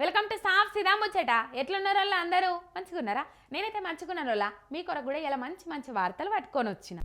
Welcome to సాఫ్ సిదా ముచ్చట. ఎట్లున్నారు వాళ్ళు అందరూ? మంచిగున్నారా? నేనైతే మంచిగున్నాను వాళ్ళ మీ కొరకు కూడా ఇలా మంచి మంచి వార్తలు పట్టుకొని వచ్చిన.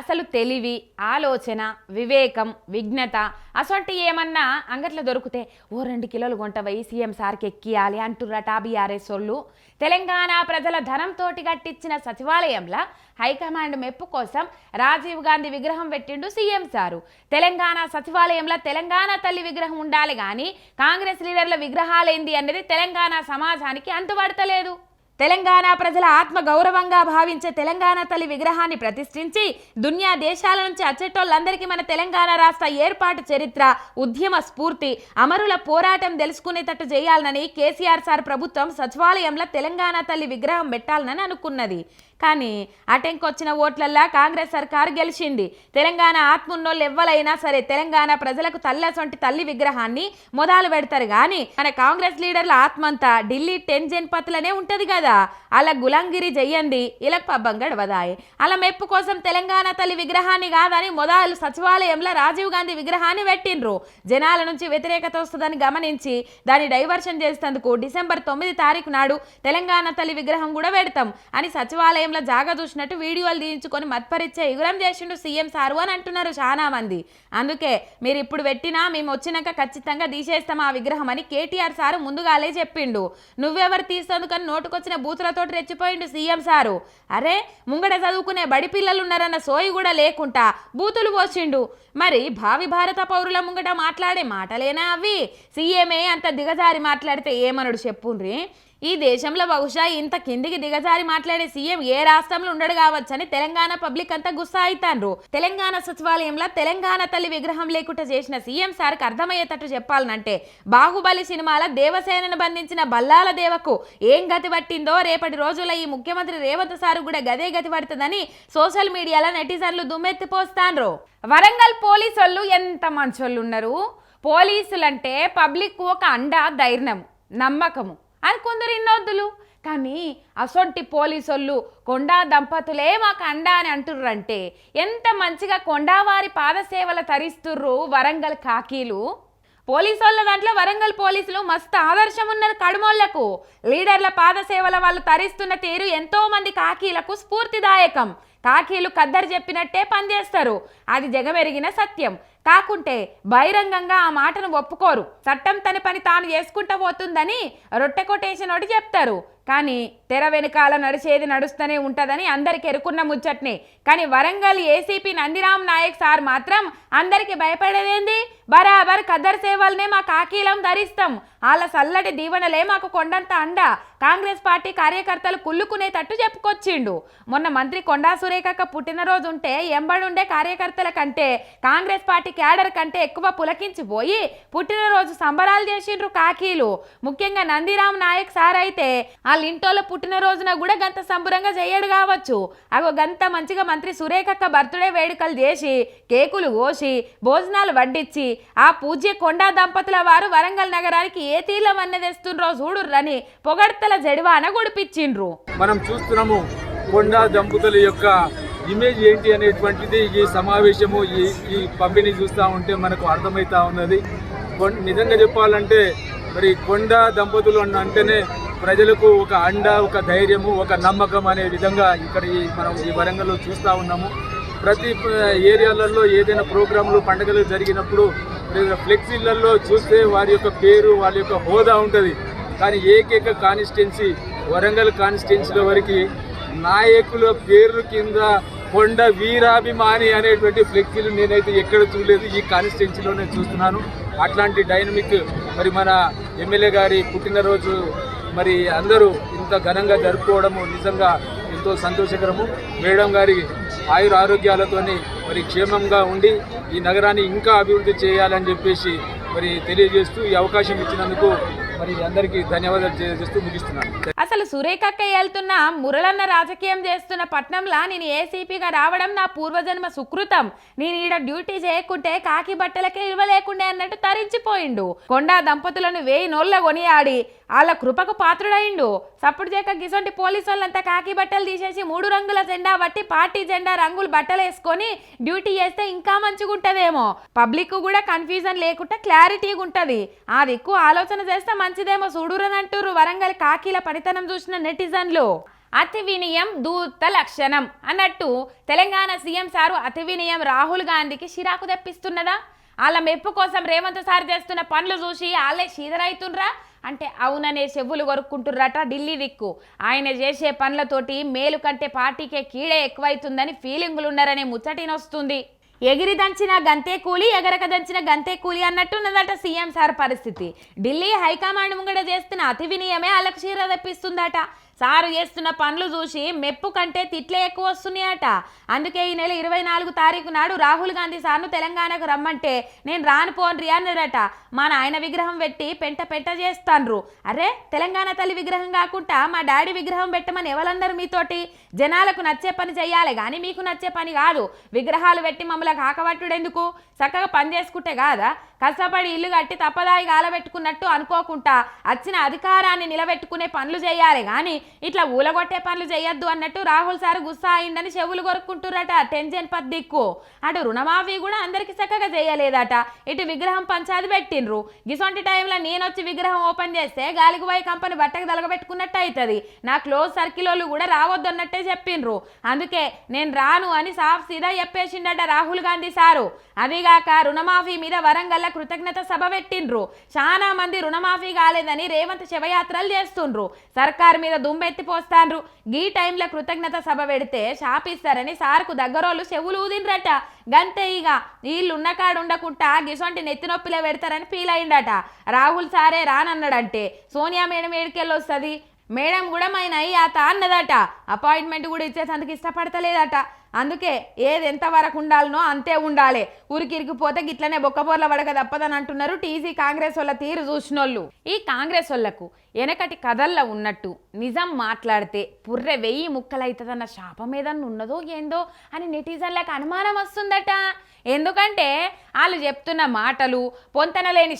అసలు తెలివి ఆలోచన వివేకం విఘ్నత అసొంటి ఏమన్నా అంగట్లో దొరికితే ఓ రెండు కిలోలు కొంటవై? సీఎం సార్కి ఎక్కియాలి అంటుర్రట బీఆర్ఎస్ వాళ్ళు తెలంగాణ ప్రజల ధనంతో కట్టించిన సచివాలయంలో హైకమాండ్ మెప్పు కోసం రాజీవ్ గాంధీ విగ్రహం పెట్టిండు సీఎం సారు. తెలంగాణ సచివాలయంలో తెలంగాణ తల్లి విగ్రహం ఉండాలి కానీ కాంగ్రెస్ లీడర్ల విగ్రహాలేంది అనేది తెలంగాణ సమాజానికి అంతుపడతలేదు తెలంగాణ ప్రజల ఆత్మ గౌరవంగా భావించే తెలంగాణ తల్లి విగ్రహాన్ని ప్రతిష్ఠించి దునియా దేశాల నుంచి అచ్చేటోళ్ళందరికీ మన తెలంగాణ రాష్ట్ర ఏర్పాటు చరిత్ర ఉద్యమ స్ఫూర్తి అమరుల పోరాటం తెలుసుకునేటట్టు చేయాలనని కేసీఆర్ సార్ ప్రభుత్వం సచివాలయంలో తెలంగాణ తల్లి విగ్రహం పెట్టాలని అనుకున్నది. కానీ అటెంకొచ్చిన ఓట్లల్లా కాంగ్రెస్ సర్కారు గెలిచింది. తెలంగాణ ఆత్మున్నోళ్ళు ఎవ్వలైనా సరే తెలంగాణ ప్రజలకు తల్లసొంటి తల్లి విగ్రహాన్ని మొదలు పెడతారు కానీ మన కాంగ్రెస్ లీడర్ల ఆత్మంతా ఢిల్లీ టెన్ పత్లనే ఉంటది కదా అలా గులాంగిరి జయ్యంది ఇలా పబ్బం గడవదాయి. అలా మెప్పు కోసం తెలంగాణ తల్లి విగ్రహాన్ని కాదని మొదలు సచివాలయంలో రాజీవ్ గాంధీ విగ్రహాన్ని పెట్టిండ్రు. జనాల నుంచి వ్యతిరేకత వస్తుందని గమనించి దాన్ని డైవర్షన్ చేసేందుకు డిసెంబర్ తొమ్మిది తారీఖు నాడు తెలంగాణ తల్లి విగ్రహం కూడా పెడతాం అని సచివాలయం సచివాలయంలో జాగా చూసినట్టు వీడియోలు తీయించుకొని మత్పరిచ్చే ఎగురం చేసిండు సీఎం సారు అని అంటున్నారు చాలా మంది. అందుకే మీరు ఇప్పుడు పెట్టినా మేము వచ్చినాక ఖచ్చితంగా తీసేస్తాం ఆ విగ్రహం అని కేటీఆర్ సారు ముందుగాలే చెప్పిండు. నువ్వెవరు తీసేందుకని నోటుకొచ్చిన బూతులతో రెచ్చిపోయిండు సీఎం సారు. అరే ముంగడ చదువుకునే బడి పిల్లలు ఉన్నారన్న సోయి కూడా లేకుండా బూతులు పోసిండు. మరి భావి భారత పౌరుల ముంగట మాట్లాడే మాటలేనా అవి? సీఎంఏ అంత దిగజారి మాట్లాడితే ఏమనడు చెప్పుండ్రి? ఈ దేశంలో బహుశా ఇంత కిందికి దిగజారి మాట్లాడే సీఎం ఏ రాష్ట్రంలో ఉండడు కావచ్చని తెలంగాణ పబ్లిక్ అంతా గుస్సా అవుతాన్రు తెలంగాణ సచివాలయంలో తెలంగాణ తల్లి విగ్రహం లేకుండా చేసిన సీఎం సార్కి అర్థమయ్యేటట్టు చెప్పాలనంటే బాహుబలి సినిమాల దేవసేనను బంధించిన బల్లాల దేవకు ఏం గతి పట్టిందో రేపటి రోజుల్లో ఈ ముఖ్యమంత్రి రేవంత్ సారు కూడా గదే గతి పడుతుందని సోషల్ మీడియాలో నెటిజన్లు దుమ్మెత్తిపోస్తాండ్రు వరంగల్ పోలీసోళ్ళు ఎంత మంచోళ్ళు ఉన్నారు పోలీసులంటే పబ్లిక్ ఒక అండ ధైర్యం నమ్మకము. అని కొందరు ఇన్నొద్దులు. కానీ అసొంటి పోలీసోళ్ళు కొండా దంపతులే మాకు అండ అని అంటుర్రంటే ఎంత మంచిగా కొండావారి పాదసేవలు తరిస్తుర్రు వరంగల్ కాకీలు? పోలీసోళ్ళ దాంట్లో వరంగల్ పోలీసులు మస్తు ఆదర్శం ఉన్నది కడుమోళ్ళకు. లీడర్ల పాదసేవల వాళ్ళు తరిస్తున్న తీరు ఎంతో మంది కాకీలకు స్ఫూర్తిదాయకం. కాకీలు కద్దరు చెప్పినట్టే పనిచేస్తారు. అది జగమెరిగిన సత్యం. కాకుంటే బహిరంగంగా ఆ మాటను ఒప్పుకోరు. చట్టం తన పని తాను చేసుకుంటూ పోతుందని రొట్టె కొటేషన్ ఒకటి చెప్తారు. కానీ తెర వెనుకాల నడిచేది నడుస్తూనే ఉంటుందని అందరికి ఎరుకున్న ముచ్చట్నే. కానీ వరంగల్ ఏసీపీ నందిరామ్ నాయక్ సార్ మాత్రం అందరికి భయపడేదేంది? బరాబర్ కదర్ సేవల్నే మా కాకీలం ధరిస్తాం. వాళ్ళ చల్లటి దీవెనలే మాకు కొండంత అండ. కాంగ్రెస్ పార్టీ కార్యకర్తలు కుళ్ళుకునేటట్టు చెప్పుకొచ్చిండు. మొన్న మంత్రి కొండా సురేఖక్క పుట్టినరోజు ఉంటే ఎంబడుండే కార్యకర్తల కంటే కాంగ్రెస్ పార్టీ క్యాడర్ కంటే ఎక్కువ పులకించిపోయి పుట్టినరోజు సంబరాలు చేసిండ్రు కాకీలు. ముఖ్యంగా నందిరామ్ నాయక్ సార్ అయితే వాళ్ళ ఇంటోళ్ళ పుట్టినరోజున కూడా గంత సంబరంగా చేయడు కావచ్చు. అగో గంత మంచిగా మంత్రి సురేఖక్క బర్త్డే వేడుకలు చేసి కేకులు కోసి భోజనాలు వడ్డించి ఆ పూజ్య కొండా దంపతుల వారు వరంగల్ నగరానికి ఏ తీర్లం అన్నదేస్తుండ్రో చూడుర్రని పొగడ్తల జడివాన గుడిపించిండ్రు మనం చూస్తున్నాము కొండా దంపతుల యొక్క ఇమేజ్ ఏంటి అనేటువంటిది ఈ సమావేశము ఈ ఈ పంపిణీ చూస్తూ ఉంటే మనకు అర్థమవుతా ఉన్నది. కొన్- నిజంగా చెప్పాలంటే మరి కొండ దంపతులు అంటేనే ప్రజలకు ఒక అండ ఒక ధైర్యము ఒక నమ్మకం అనే విధంగా ఇక్కడ ఈ మనం ఈ వరంగల్లో చూస్తూ ఉన్నాము. ప్రతి ఏరియాలలో ఏదైనా ప్రోగ్రాంలు పండుగలు జరిగినప్పుడు ఫ్లెక్సీలలో చూస్తే వారి యొక్క పేరు వారి యొక్క హోదా ఉంటుంది. కానీ ఏకైక కాన్స్టిట్యున్సీ వరంగల్ కాన్స్టిట్యున్సీలో వరకు నాయకుల పేర్లు కింద కొండ వీరాభిమాని అనేటువంటి ఫ్లెక్సీలు నేనైతే ఎక్కడ చూడలేదు. ఈ కాన్స్టిట్యున్సీలోనే చూస్తున్నాను. అట్లాంటి డైనమిక్ మరి మన ఎమ్మెల్యే గారి పుట్టినరోజు మరి అందరూ ఇంత ఘనంగా జరుపుకోవడము నిజంగా ఎంతో సంతోషకరము. మేడం గారి ఆయుర ఆరోగ్యాలతోని మరి క్షేమంగా ఉండి ఈ నగరాన్ని ఇంకా అభివృద్ధి చేయాలని చెప్పేసి మరి తెలియజేస్తూ ఈ అవకాశం ఇచ్చినందుకు మరి అందరికీ ధన్యవాదాలు తెలియజేస్తూ ముగిస్తున్నాను. అసలు సురేఖక్క వెళ్తున్న మురళన్న రాజకీయం చేస్తున్న పట్నంలా నేను ఏసీపీగా రావడం నా పూర్వజన్మ సుకృతం. నేను ఈడ డ్యూటీ చేయకుంటే కాకి బట్టలకే ఇవ్వలేకుండే అన్నట్టు తరించిపోయిండు. కొండా దంపతులను వేయి నోళ్ళ కొనియాడి. వాళ్ళ కృపకు పాత్రుడయిండు. సప్పుడు చేక గిసొంటి పోలీసు వాళ్ళంతా కాకి బట్టలు తీసేసి మూడు రంగుల జెండా బట్టి పార్టీ జెండా రంగులు బట్టలు వేసుకొని డ్యూటీ చేస్తే ఇంకా మంచిగుంటదేమో. పబ్లిక్ కూడా కన్ఫ్యూజన్ లేకుండా క్లారిటీగా ఉంటుంది ఆ దిక్కు ఆలోచన చేస్తే మంచిదేమో చూడురనంటుర్రు వరంగల్ కాకీల పనితనం చూసిన నెటిజన్లు. అతి వినయం దూత లక్షణం అన్నట్టు తెలంగాణ సీఎం సారు అతి వినయం రాహుల్ గాంధీకి చిరాకు తెప్పిస్తున్నదా? వాళ్ళ మెప్పు కోసం రేవంత్ సార్ చేస్తున్న పనులు చూసి వాళ్ళే చీదరైతుండ్రా? అంటే అవుననే చెవులు కొరుక్కుంటుర్రట ఢిల్లీ దిక్కు. ఆయన చేసే పనులతోటి మేలు కంటే పార్టీకే కీడే ఎక్కువైతుందని ఫీలింగులు ఉన్నారనే ముచ్చటినొస్తుంది ఎగిరి దంచిన గంతే కూలి ఎగరక దంచిన గంతే కూలి అన్నట్టున్నదట సీఎం సార్ పరిస్థితి. ఢిల్లీ హైకమాండ్ ముంగడ చేస్తున్న అతి వినయమే వాళ్ళకు చీర తెప్పిస్తుందట. సారు చేస్తున్న పనులు చూసి మెప్పు కంటే తిట్లే ఎక్కువ వస్తున్నాయట. అందుకే ఈ నెల ఇరవై నాలుగు తారీఖు నాడు రాహుల్ గాంధీ సార్ను తెలంగాణకు రమ్మంటే నేను రాను పోన్రి అన్నాడట మా నాయన విగ్రహం పెట్టి పెంట పెంట చేస్తాన్రు. అరే తెలంగాణ తల్లి విగ్రహం కాకుండా మా డాడీ విగ్రహం పెట్టమని ఎవరందరూ మీతోటి? జనాలకు నచ్చే పని చెయ్యాలి కానీ మీకు నచ్చే పని కాదు. విగ్రహాలు పెట్టి మమ్మల్ని కాకబట్టుడెందుకు చక్కగా పని చేసుకుంటే కాదా? కష్టపడి ఇల్లు కట్టి తప్పదాయి గాలబెట్టుకున్నట్టు అనుకోకుండా వచ్చిన అధికారాన్ని నిలబెట్టుకునే పనులు చేయాలి కానీ ఇట్లా ఊలగొట్టే పనులు చేయొద్దు అన్నట్టు రాహుల్ సార్ గుస్సా అయిందని చెవులు కొరుక్కుంటురట టెన్షన్ పద్దిక్కు. అటు రుణమాఫీ కూడా అందరికి చక్కగా చేయలేదట. ఇటు విగ్రహం పంచాది పెట్టిండ్రు. గిసొంటి టైంలో నేను వచ్చి విగ్రహం ఓపెన్ చేస్తే గాలికి పోయి కంపెనీ బట్టకు దలగబెట్టుకున్నట్టు అవుతుంది నా క్లోజ్ సర్కిల్ వాళ్ళు కూడా రావద్దు అన్నట్టే చెప్పిండ్రు. అందుకే నేను రాను అని సాఫ్ సీదా చెప్పేసిండట రాహుల్ గాంధీ సారు. అదిగాక రుణమాఫీ మీద వరంగల్ల కృతజ్ఞత సభ పెట్టిండ్రు. చాలా మంది రుణమాఫీ కాలేదని రేవంత్ శివయాత్రలు చేస్తుండ్రు. సర్కార్ మీద దుమ్మెత్తి పోస్తాన్రు గీ టైంలో కృతజ్ఞత సభ పెడితే షాపిస్తారని సార్కు దగ్గరోళ్ళు చెవులు ఊదిండ్రట. గంతే ఇక వీళ్ళు ఉన్న ఉండకుండా గిసొంటి నెత్తినొప్పిలో పెడతారని ఫీల్ అయిందట. రాహుల్ సారే రానన్నాడంటే సోనియా మేడం ఏడికెళ్ళి వస్తుంది? మేడం కూడా మైన అయ్యాత అన్నదట అపాయింట్మెంట్ కూడా ఇచ్చేసందుకు ఇష్టపడతలేదట. అందుకే ఏది ఎంత వరకు ఉండాలనో అంతే ఉండాలి. ఉరికిరికిపోతే గిట్లనే బొక్కబోర్ల పడక తప్పదని అంటున్నారు టీసీ కాంగ్రెస్ వాళ్ళ తీరు చూసినోళ్ళు. ఈ కాంగ్రెస్ వాళ్ళకు వెనకటి కథల్లో ఉన్నట్టు నిజం మాట్లాడితే పుర్రె వెయ్యి ముక్కలవుతుందన్న శాపం ఏదన్నా ఉన్నదో ఏందో అని నెటిజన్లకు అనుమానం వస్తుందట. ఎందుకంటే వాళ్ళు చెప్తున్న మాటలు పొంతన లేని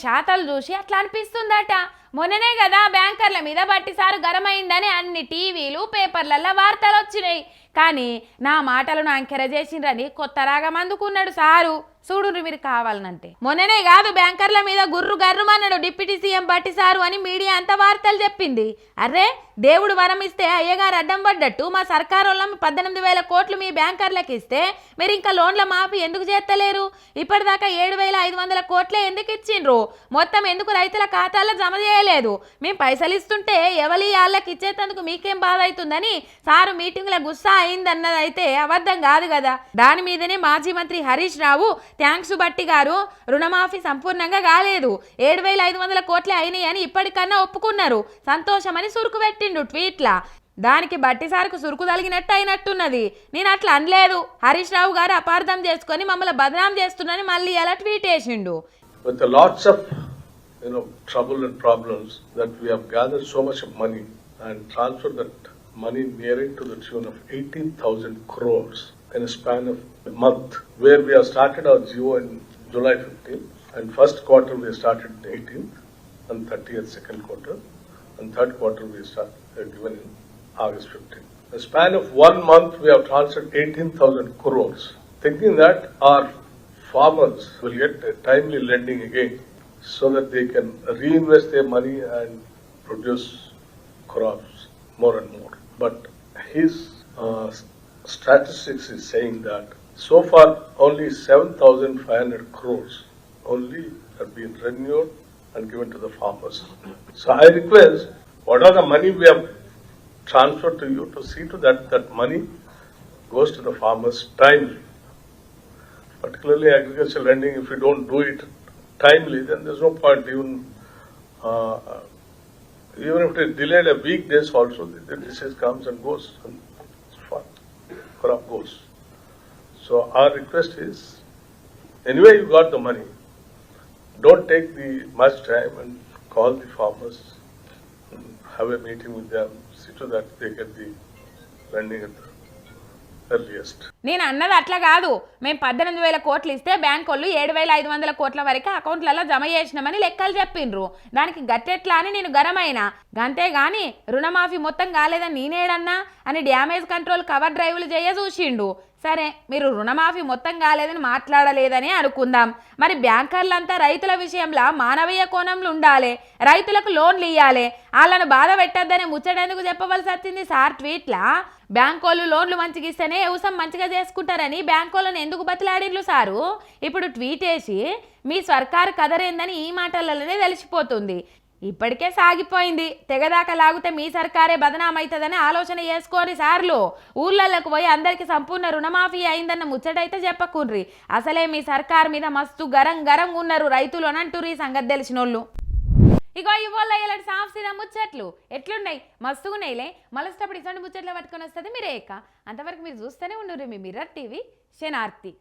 చూసి అట్లా అనిపిస్తుందట. మొన్ననే కదా బ్యాంకర్ల మీద బట్టిసారు గరమైందని అన్ని టీవీలు పేపర్లల్లో వార్తలు వచ్చినాయి కానీ నా మాటలను అంకెర చేసిండ్రని కొత్త రాగం అందుకున్నాడు సారు. చూడు మీరు కావాలనంటే. మొన్ననే కాదు బ్యాంకర్ల మీద గుర్రు గర్రుమన్నాడు డిప్యూటీ సీఎం బట్టి సారు అని మీడియా అంతా వార్తలు చెప్పింది. అరే దేవుడు వరం ఇస్తే అయ్యగారు అడ్డం పడ్డట్టు మా సర్కారు వాళ్ళం పద్దెనిమిది వేల కోట్లు మీ బ్యాంకర్లకు ఇస్తే మీరు ఇంకా లోన్ల మాఫీ ఎందుకు చేస్తలేరు? ఇప్పటిదాకా ఏడు వేల ఐదు వందల కోట్లే ఎందుకు ఇచ్చిండ్రు? మొత్తం ఎందుకు రైతుల ఖాతాల్లో జమ చేయలేదు? మేము పైసలు ఇస్తుంటే ఎవరి వాళ్ళకి ఇచ్చేటందుకు మీకేం బాధ అవుతుందని సారు మీటింగ్ల గుస్సా అయిందన్నది అయితే అబద్ధం కాదు కదా. దాని మీదనే మాజీ మంత్రి హరీష్ రావు థ్యాంక్స్ బట్టి గారు రుణమాఫీ సంపూర్ణంగా కాలేదు. ఏడు వేల ఐదు వందల కోట్లే అయినాయి అని ఇప్పటికన్నా ఒప్పుకున్నారు. సంతోషమని సురుకు పెట్టిండు ట్వీట్లా. దానికి బట్టి సార్కు సురుకు తలిగినట్టు అయినట్టున్నది. నేను అట్లా అనలేదు. హరీష్ రావు గారు అపార్థం చేసుకొని మమ్మల్ని బదనాం చేస్తున్నాని మళ్ళీ ఎలా ట్వీట్ చేసిండు. With the lots of you know trouble and problems that we have gathered so much money and transferred that money nearing to the tune of 18,000 crores in a span of a month, where we have started our geo in July 15th, and first quarter we started 18th, and 30th second quarter, and third quarter we start uh, given in August 15th. In a span of one month, we have transferred 18,000 crores, thinking that our farmers will get timely lending again so that they can reinvest their money and produce crops more and more. But his uh, statistics is saying that so far only 7,500 crores only have been renewed and given to the farmers. So I request, what are the money we have transferred to you to see to that that money goes to the farmers timely particularly agricultural lending, if you don't do it timely, then there's no point even, uh, even if it is delayed a week days also, the disease comes and goes, crop goes. So our request is, anyway you got the money, don't take the much time and call the farmers, have a meeting with them, see to that they get the lending at the earliest. నేను అన్నది అట్లా కాదు మేము పద్దెనిమిది వేల కోట్లు ఇస్తే bank వాళ్ళు ఏడు వేల ఐదు వందల కోట్ల వరకు అకౌంట్లలో జమ చేసినామని లెక్కలు చెప్పిండ్రు దానికి గట్టెట్లా అని నేను గరమైన గంతేగాని రుణమాఫీ మొత్తం కాలేదని నేనేడన్నా అని డ్యామేజ్ కంట్రోల్ కవర్ డ్రైవ్లు చేయ చూసిండు. సరే మీరు రుణమాఫీ మొత్తం కాలేదని మాట్లాడలేదని అనుకుందాం. మరి బ్యాంకర్లంతా రైతుల విషయంలో మానవీయ కోణంలో ఉండాలి. రైతులకు లోన్లు ఇవ్వాలి వాళ్ళను బాధ పెట్టద్దని ముచ్చటెందుకు చెప్పవలసి వచ్చింది సార్ ట్వీట్లా? బ్యాంకోళ్ళు లోన్లు మంచిగా ఇస్తేనే వ్యవసాయం మంచిగా చేసుకుంటారని బ్యాంకోళ్ళని ఎందుకు బతిలాడిర్లు సారు? ఇప్పుడు ట్వీట్ వేసి మీ సర్కారు కదరేందని ఈ మాటలలోనే తెలిసిపోతుంది. ఇప్పటికే సాగిపోయింది. తెగదాకా లాగితే మీ సర్కారే బదనామవుతుందని ఆలోచన చేసుకోరి సార్లు. ఊర్లలోకి పోయి అందరికి సంపూర్ణ రుణమాఫీ అయిందన్న ముచ్చటైతే చెప్పకుండ్రి. అసలే మీ సర్కార్ మీద మస్తు గరం గరం ఉన్నారు రైతులు అనంటురు ఈ సంగతి తెలిసినోళ్ళు. ఇగో ఇవాళ ఇలాంటి సాఫ్ సీదా ముచ్చట్లు. ఎట్లున్నాయి? మస్తుగున్నాయిలే. మలసేటప్పుడు ఇటువంటి ముచ్చట్లు పట్టుకొని వస్తుంది మీరే అంతవరకు మీరు చూస్తూనే ఉండరు మీ మిర్రర్ టీవీ. శనార్తి.